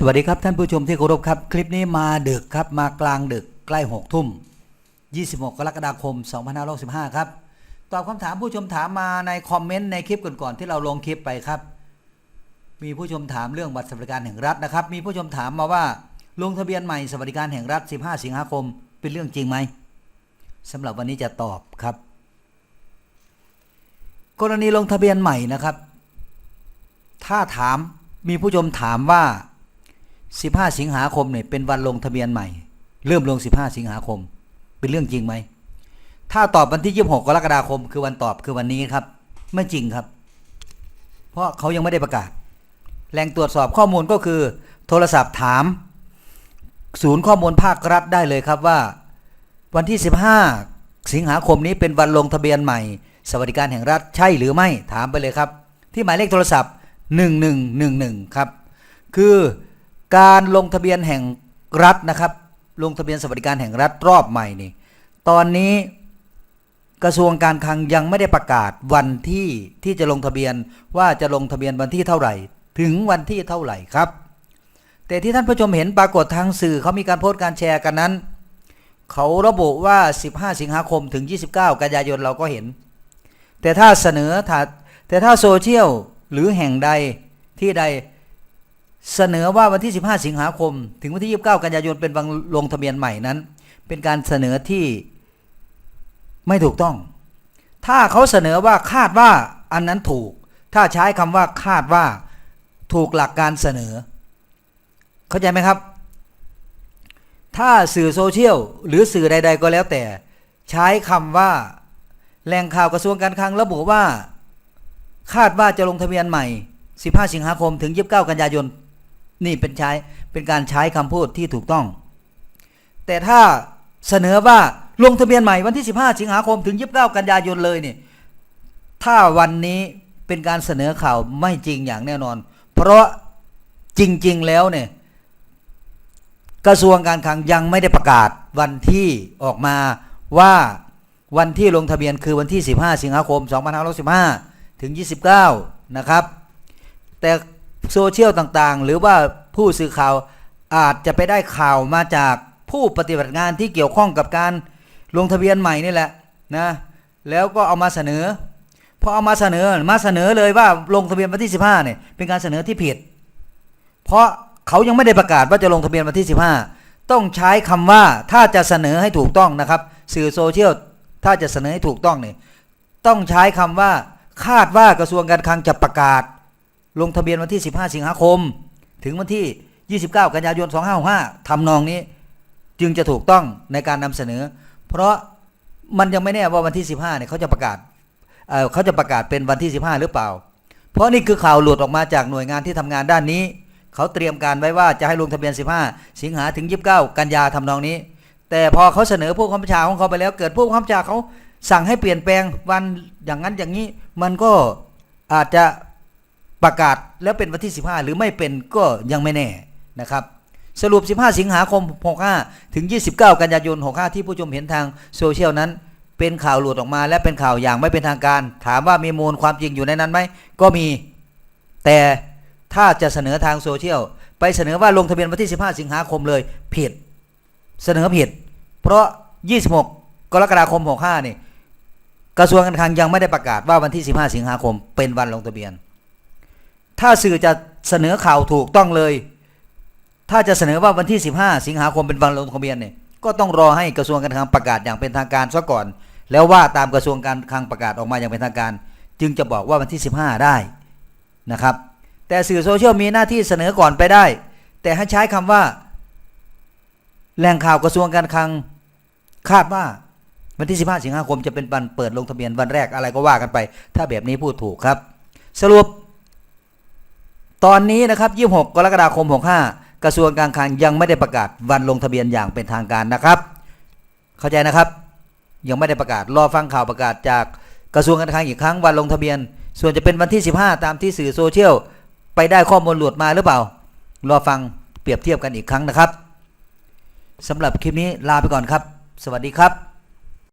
สวัสดีครับท่านผู้ชมที่เคารพครับ คลิปนี้มาดึกครับมากลางดึกใกล้6ทุ่ม 26 กรกฎาคม 2565 ครับ ตอบคำถามผู้ชมถามมาในคอมเมนต์ในคลิปก่อนๆที่เราลงคลิปไปครับ มีผู้ชมถามเรื่องบัตรสวัสดิการแห่งรัฐนะครับ มีผู้ชมถามมาว่าลงทะเบียนใหม่สวัสดิการแห่งรัฐ 15 สิงหาคม เป็นเรื่องจริงไหมสำหรับวันนี้จะตอบครับ กรณีลงทะเบียนใหม่นะครับ ถ้าถามมีผู้ชมถามว่า 15 สิงหาคมเนี่ยเป็นวันลงทะเบียนใหม่ เริ่มลง 15 สิงหาคม เป็นเรื่องจริงไหม ถ้าตอบวันที่ 26 กรกฎาคม คือวันตอบคือวันนี้ครับ ไม่จริงครับ เพราะเขายังไม่ได้ประกาศ แหล่งตรวจสอบข้อมูลก็คือ โทรศัพท์ถาม ศูนย์ข้อมูลภาครัฐได้เลยครับว่า วันที่ 15 สิงหาคมนี้เป็นวันลงทะเบียนใหม่ สวัสดิการแห่งรัฐใช่หรือไม่ถามไปเลยครับ ที่หมายเลขโทรศัพท์ 1111 ครับ คือ การลงทะเบียนแห่งรัฐนะครับ ลงทะเบียนสวัสดิการแห่งรัฐรอบใหม่นี่ ตอนนี้กระทรวงการคลังยังไม่ได้ประกาศวันที่ที่จะลงทะเบียนว่าจะลงทะเบียนวันที่เท่าไหร่ ถึงวันที่เท่าไหร่ครับ แต่ที่ท่านผู้ชมเห็นปรากฏทางสื่อเขามีการโพสต์การแชร์กันนั้น เขาระบุว่า 15 สิงหาคมถึง 29 กันยายนเราก็เห็น แต่ถ้าเสนอถ้าแต่ถ้าโซเชียลหรือแห่งใดที่ใด เสนอว่าวันที่ 15 สิงหาคม ถึงวันที่ 29 กันยายนเป็นวันลงทะเบียนใหม่นั้น เป็นการเสนอที่ไม่ถูกต้อง ถ้าเขาเสนอว่าคาดว่าอันนั้นถูก ถ้าใช้คำว่าคาดว่าถูกหลักการเสนอ เข้าใจไหมครับ ถ้าสื่อโซเชียลหรือสื่อใด ๆ ก็แล้วแต่ ใช้คำว่าแหล่งข่าวกระทรวงการคลังระบุว่า คาดว่าจะลงทะเบียนใหม่ 15 สิงหาคมถึง 29 กันยายน นี่เป็นใช้เป็นการใช้คำพูดที่ถูกต้อง แต่ถ้าเสนอว่าลงทะเบียนใหม่วันที่ 15 สิงหาคมถึง 29 กันยายนเลยเนี่ยถ้าวันนี้เป็นการเสนอข่าวไม่จริงอย่างแน่นอน เพราะจริง ๆ แล้วเนี่ยกระทรวงการคลังยังไม่ได้ประกาศวันที่ออกมาว่าวันที่ลงทะเบียนคือวันที่ 15 สิงหาคม 2515 ถึง 29 นะครับ แต่ โซเชียลต่างๆ หรือว่าผู้สื่อข่าวอาจจะไปได้ข่าวมาจากผู้ปฏิบัติงานที่เกี่ยวข้องกับการลงทะเบียนใหม่นี่แหละนะแล้วก็เอามาเสนอพอเอามาเสนอมาเสนอเลยว่าลงทะเบียนวันที่ 15เนี่ยเป็นการเสนอที่ผิด เพราะเขายังไม่ได้ประกาศว่าจะลงทะเบียนวันที่ 15 ต้องใช้คำว่าถ้าจะเสนอให้ถูกต้องนะครับ สื่อโซเชียลถ้าจะเสนอให้ถูกต้องเนี่ยต้องใช้คำว่าคาดว่ากระทรวงการคลังจะประกาศ ลงทะเบียนวันที่ 15 สิงหาคม ถึงวันที่ 29 กันยายน 2565ทำนองนี้ จึงจะถูกต้องในการนำเสนอ เพราะมันยังไม่แน่ว่าวันที่ 15เนี่ยเขาจะประกาศเเขาจะประกาศเป็นวันที่ 15 หรือเปล่า เพราะนี่คือข่าวหลุดออกมาจากหน่วยงานที่ทำงานด้านนี้ เขาเตรียมการไว้ว่าจะให้ลงทะเบียน 15 สิงหาถึง 29 กันยาทำนองนี้ แต่พอเขาเสนอผู้คับบัญชาของเขาไปแล้ว เกิดผู้คับบัญชาเขาสั่งให้เปลี่ยนแปลงวันอย่างนั้นอย่างนี้ มันก็อาจจะ ประกาศแล้วเป็นวันที่ 15 หรือไม่เป็นก็ยังไม่แน่นะครับ สรุป 15 สิงหาคม 65 ถึง 29 กันยายน 65 ที่ผู้ชมเห็นทางโซเชียลนั้น เป็นข่าวหลุดออกมาและเป็นข่าวอย่างไม่เป็นทางการ ถามว่ามีมูลความจริงอยู่ในนั้นไหมก็มี แต่ถ้าจะเสนอทางโซเชียลไปเสนอว่าลงทะเบียนวันที่ 15 สิงหาคมเลยผิด เสนอผิด เพราะ 26 กรกฎาคม 65 นี่กระทรวงการคลังยังไม่ได้ประกาศว่าวันที่ 15 สิงหาคมเป็นวันลงทะเบียน ถ้าสื่อจะเสนอข่าวถูกต้องเลย ถ้าจะเสนอว่าวันที่ 15 สิงหาคมเป็นวันลงทะเบียนเนี่ยก็ต้องรอให้กระทรวงการคลังประกาศอย่างเป็นทางการซะก่อน แล้วว่าตามกระทรวงการคลังประกาศออกมาอย่างเป็นทางการ จึงจะบอกว่าวันที่ 15 ได้นะครับ แต่สื่อโซเชียลมีหน้าที่เสนอก่อนไปได้ แต่ให้ใช้คำว่า แหล่งข่าวกระทรวงการคลังคาดว่าวันที่ 15 สิงหาคมจะเป็นวันเปิดลงทะเบียนวันแรกอะไรก็ว่ากันไป ถ้าแบบนี้พูดถูกครับ สรุป ตอนนี้นะครับ 26 กรกฎาคม 65 กระทรวงการคลังยังไม่ได้ประกาศวันลงทะเบียนอย่างเป็นทางการนะครับ เข้าใจนะครับ ยังไม่ได้ประกาศ รอฟังข่าวประกาศจากกระทรวงการคลังอีกครั้งวันลงทะเบียน ส่วนจะเป็นวันที่ 15 ตามที่สื่อโซเชียลไปได้ข้อมูลหลุดมาหรือเปล่า รอฟังเปรียบเทียบกันอีกครั้งนะครับสำหรับคลิปนี้ลาไปก่อนครับ สวัสดีครับ